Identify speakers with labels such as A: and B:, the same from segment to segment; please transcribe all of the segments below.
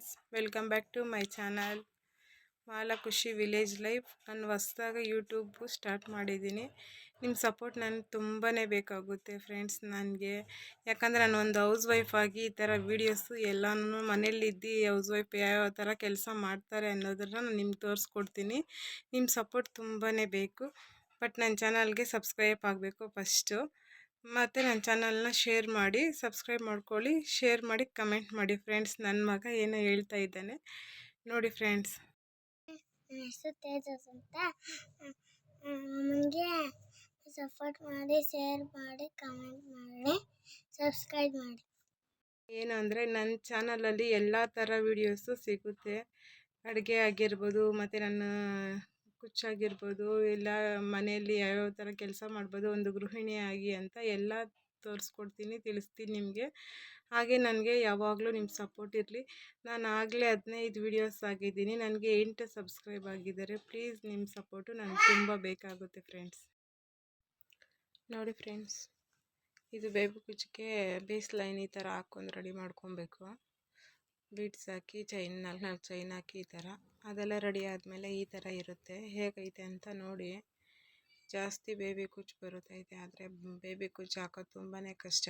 A: Friends welcome back to my channel Mala Khushi village life ನಾನು ಹೊಸ್ದಾಗಿ YouTube start ಮಾಡಿದ್ದೀನಿ. ನಿಮ್ಮ ಸಪೋರ್ಟ್ ನನಗೆ ತುಂಬಾ ಬೇಕಾಗುತ್ತೆ ಫ್ರೆಂಡ್ಸ್ ನನಗೆ. ಯಾಕಂದರೆ ನಾನು ಒಂದು ಹೌಸ್ ವೈಫ್ ಆಗಿ ಈ ಥರ ವೀಡಿಯೋಸು ಎಲ್ಲನೂ ಮನೇಲಿದ್ದು ಹೌಸ್ ವೈಫ್ ಯಾವ್ಯಾವ ಥರ ಕೆಲಸ ಮಾಡ್ತಾರೆ ಅನ್ನೋದನ್ನು ನಾನು ನಿಮ್ಗೆ ತೋರಿಸ್ಕೊಡ್ತೀನಿ. ನಿಮ್ಮ ಸಪೋರ್ಟ್ ತುಂಬಾ ಬೇಕು. ಬಟ್ ನನ್ನ ಚಾನಲ್ಗೆ ಸಬ್ಸ್ಕ್ರೈಬ್ ಆಗಬೇಕು ಫಸ್ಟು ಮತ್ತು ನನ್ನ ಚಾನಲ್ನ ಶೇರ್ ಮಾಡಿ ಸಬ್ಸ್ಕ್ರೈಬ್ ಮಾಡ್ಕೊಳ್ಳಿ. ಶೇರ್ ಮಾಡಿ ಕಮೆಂಟ್ ಮಾಡಿ ಫ್ರೆಂಡ್ಸ್. ನನ್ನ ಮಗ ಏನೋ ಹೇಳ್ತಾ ಇದ್ದಾನೆ. ನೋಡಿ ಫ್ರೆಂಡ್ಸ್.
B: ಹೆಸರು ತೇಜಸ್ ಅಂತ ನಮಗೆ ಸಪೋರ್ಟ್ ಮಾಡಿ ಶೇರ್ ಮಾಡಿ ಕಮೆಂಟ್ ಮಾಡಿ ಸಬ್ಸ್ಕ್ರೈಬ್ ಮಾಡಿ.
A: ಏನು ಅಂದರೆ ನನ್ನ ಚಾನಲಲ್ಲಿ ಎಲ್ಲ ಥರ ವೀಡಿಯೋಸು ಸಿಗುತ್ತೆ. ಅಡುಗೆ ಆಗಿರ್ಬೋದು ಮತ್ತು ನನ್ನ ಕುಚ್ಚಾಗಿರ್ಬೋದು, ಇಲ್ಲ ಮನೆಯಲ್ಲಿ ಯಾವ್ಯಾವ ಥರ ಕೆಲಸ ಮಾಡ್ಬೋದು, ಒಂದು ಗೃಹಿಣಿಯಾಗಿ ಅಂತ ಎಲ್ಲ ತೋರಿಸ್ಕೊಡ್ತೀನಿ, ತಿಳಿಸ್ತೀನಿ ನಿಮಗೆ. ಹಾಗೆ ನನಗೆ ಯಾವಾಗಲೂ ನಿಮ್ಮ ಸಪೋರ್ಟ್ ಇರಲಿ. ನಾನು ಆಗಲೇ ಹದಿನೈದು ವೀಡಿಯೋಸ್ ಆಗಿದ್ದೀನಿ, ನನಗೆ ಎಂಟು ಸಬ್ಸ್ಕ್ರೈಬ್ ಆಗಿದ್ದಾರೆ. ಪ್ಲೀಸ್ ನಿಮ್ಮ ಸಪೋರ್ಟು ನನಗೆ ತುಂಬ ಬೇಕಾಗುತ್ತೆ ಫ್ರೆಂಡ್ಸ್ ನೋಡಿ ಫ್ರೆಂಡ್ಸ್ ಇದು ಬೇಬಿ ಕುಚ್ಚಿಗೆ ಬೇಸ್ ಲೈನ್ ಈ ಥರ ಹಾಕ್ಕೊಂಡು ರೆಡಿ ಮಾಡ್ಕೊಬೇಕು. ಬೀಡ್ಸ್ ಹಾಕಿ ಚೈನ್ ನಾಲ್ಕು ಚೈನ್ ಹಾಕಿ ಈ ಥರ. ಅದೆಲ್ಲ ರೆಡಿ ಆದಮೇಲೆ ಈ ಥರ ಇರುತ್ತೆ. ಹೇಗೈತೆ ಅಂತ ನೋಡಿ. ಜಾಸ್ತಿ ಬೇಬಿ ಕುಚ್ಚು ಬರುತ್ತೈತೆ ಆದರೆ ಬೇಬಿ ಕುಚ್ಚು ಹಾಕೋದು ತುಂಬಾ ಕಷ್ಟ.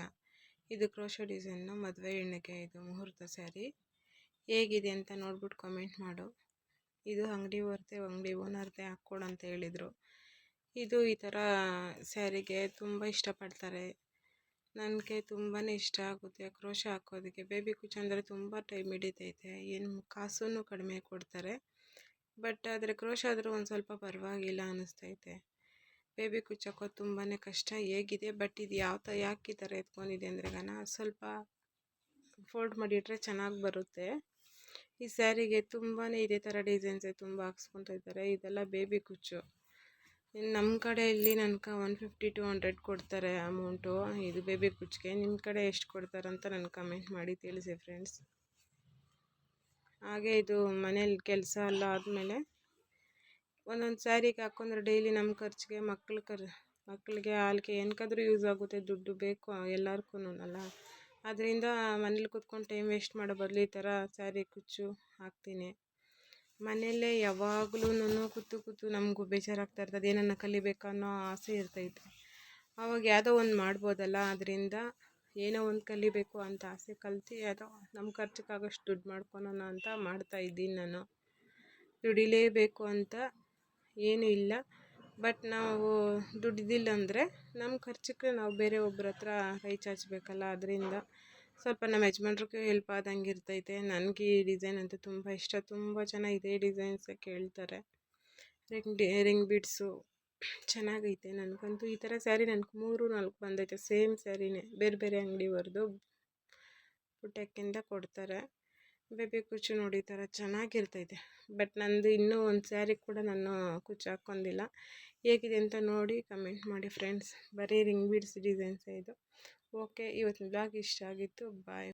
A: ಇದು ಕ್ರೋಶೋ ಡಿಸೈನು ಮದುವೆ ಹೆಣ್ಣಿಗೆ ಇದು ಮುಹೂರ್ತ ಸ್ಯಾರಿ ಹೇಗಿದೆ ಅಂತ ನೋಡ್ಬಿಟ್ಟು ಕಮೆಂಟ್ ಮಾಡು. ಇದು ಅಂಗಡಿ ವರ್ತೆ, ಅಂಗಡಿ ಓನರ್ತೆ ಹಾಕ್ಕೊಡು ಅಂತ ಹೇಳಿದರು. ಇದು ಈ ಥರ ಸ್ಯಾರಿಗೆ ತುಂಬ ಇಷ್ಟಪಡ್ತಾರೆ. ನನಗೆ ತುಂಬಾ ಇಷ್ಟ ಆಗುತ್ತೆ. ಕ್ರೋಶ ಹಾಕೋದಕ್ಕೆ. ಬೇಬಿ ಕುಚ್ ಅಂದರೆ ತುಂಬ ಟೈಮ್ ಹಿಡಿತೈತೆ. ಏನು ಕಾಸೂ ಕಡಿಮೆ ಕೊಡ್ತಾರೆ. ಬಟ್ ಆದರೆ ಕ್ರೋಶ ಆದರೂ ಒಂದು ಸ್ವಲ್ಪ ಪರವಾಗಿಲ್ಲ ಅನ್ನಿಸ್ತೈತೆ ಬೇಬಿ ಕುಚ್ ಹಾಕೋದು ತುಂಬಾ ಕಷ್ಟ ಹೇಗಿದೆ. ಬಟ್ ಇದು ಯಾವ ಥರ ಯಾಕೆ ಈ ಥರ ಎತ್ಕೊಂಡಿದೆ ಅಂದರೆ ಗನ ಸ್ವಲ್ಪ ಫೋಲ್ಡ್ ಮಾಡಿಟ್ರೆ ಚೆನ್ನಾಗಿ ಬರುತ್ತೆ. ಈ ಸ್ಯಾರಿಗೆ ತುಂಬಾ ಇದೇ ಥರ ಡಿಸೈನ್ಸೇ ತುಂಬ ಹಾಕ್ಸ್ಕೊತಾ ಇದ್ದಾರೆ. ಇದೆಲ್ಲ ಬೇಬಿ ಕುಚ್ಚು. ನಮ್ಮ ಕಡೆ ಇಲ್ಲಿ ನನಗೆ ಒನ್ ಫಿಫ್ಟಿ ಟು ಹಂಡ್ರೆಡ್ ಕೊಡ್ತಾರೆ ಅಮೌಂಟು ಇದು ಬೇಬಿ ಕುಚ್ಚಿಗೆ ನಿಮ್ಮ ಕಡೆ ಎಷ್ಟು ಕೊಡ್ತಾರಂತ ನನಗೆ ಕಮೆಂಟ್ ಮಾಡಿ ತಿಳಿಸಿ ಫ್ರೆಂಡ್ಸ್ ಹಾಗೆ ಇದು ಮನೇಲಿ ಕೆಲಸ ಎಲ್ಲ ಆದಮೇಲೆ ಒಂದೊಂದು ಸ್ಯಾರಿಗೆ ಹಾಕೊಂಡ್ರೆ ಡೈಲಿ ನಮ್ಮ ಖರ್ಚಿಗೆ, ಮಕ್ಳು ಕರ್ ಮಕ್ಕಳಿಗೆ ಹಾಲ್ಗೆ ಏನಕ್ಕಾದ್ರೂ ಯೂಸ್ ಆಗುತ್ತೆ, ದುಡ್ಡು ಬೇಕು ಎಲ್ಲರಿಗೂ ಅಲ್ಲ. ಅದರಿಂದ ಮನೇಲಿ ಕೂತ್ಕೊಂಡು ಟೈಮ್ ವೇಸ್ಟ್ ಮಾಡೋ ಬದಲು ಈ ಥರ ಸ್ಯಾರಿ ಕುಚ್ಚು ಹಾಕ್ತೀನಿ. ಮನೆಯಲ್ಲೇ ಯಾವಾಗ್ಲೂ ಕೂತು ಕೂತು ನಮಗೂ ಬೇಜಾರಾಗ್ತಾ ಇರ್ತದೆ, ಏನನ್ನ ಕಲಿಬೇಕು ಅನ್ನೋ ಆಸೆ ಇರ್ತೈತೆ. ಆವಾಗ ಯಾವುದೋ ಒಂದು ಮಾಡ್ಬೋದಲ್ಲ ಅದರಿಂದ ಏನೋ ಒಂದು ಕಲಿಬೇಕು ಅಂತ ಆಸೆ ಕಲಿತು ಯಾವುದೋ ನಮ್ಮ ಖರ್ಚಿಗಾಗೋಷ್ಟು ದುಡ್ಡು ಮಾಡ್ಕೊಳೋಣ ಅಂತ ಮಾಡ್ತಾ ಇದ್ದೀನಿ ನಾನು. ದುಡಿಲೇಬೇಕು ಅಂತ ಏನೂ ಇಲ್ಲ. ಬಟ್ ನಾವು ದುಡಿದಿಲ್ಲ ಅಂದರೆ ನಮ್ಮ ಖರ್ಚಿಗೆ ನಾವು ಬೇರೆ ಒಬ್ಬರ ಹತ್ರ ಕೈ ಚಾಚಬೇಕಲ್ಲ ಅದರಿಂದ ಸ್ವಲ್ಪ ನಮ್ಮ ಯಜಮಾನ್ರಿಗೂ ಹೆಲ್ಪ್ ಆದಂಗೆ ಇರ್ತೈತೆ. ನನಗೆ ಈ ಡಿಸೈನ್ ಅಂತೂ ತುಂಬ ಇಷ್ಟ. ತುಂಬ ಜನ ಇದೇ ಡಿಸೈನ್ಸ್ ಕೇಳ್ತಾರೆ. ರಿಂಗ್ ರಿಂಗ್ ಬಿಡ್ಸು ಚೆನ್ನಾಗೈತೆ ನನಗಂತೂ. ಈ ಥರ ಸ್ಯಾರಿ ನನಗೆ ಮೂರು, ನಾಲ್ಕು ಬಂದೈತೆ. ಸೇಮ್ ಸ್ಯಾರಿನೇ ಬೇರೆ ಬೇರೆ ಅಂಗಡಿವರ್ದು ಪುಟ್ಟಕ್ಕಿಂದ ಕೊಡ್ತಾರೆ. ಬೇಬಿ ಕುಚ್ಚು ನೋಡಿ ಈ ಥರ ಚೆನ್ನಾಗಿರ್ತೈತೆ. ಬಟ್ ನಂದು ಇನ್ನೂ ಒಂದು ಸ್ಯಾರಿ ಕೂಡ ನಾನು ಕುಚ್ಚು ಹಾಕ್ಕೊಂಡಿಲ್ಲ. ಹೇಗಿದೆ ಅಂತ ನೋಡಿ ಕಮೆಂಟ್ ಮಾಡಿ ಫ್ರೆಂಡ್ಸ್ ಬರೀ ರಿಂಗ್ ಬೀಡ್ಸ್ ಡಿಸೈನ್ಸೇ ಇದು. ಓಕೆ ಇವತ್ತಿನ ಬ್ಲಾಗ್ ಇಷ್ಟ ಆಗಿತ್ತು. ಬಾಯ್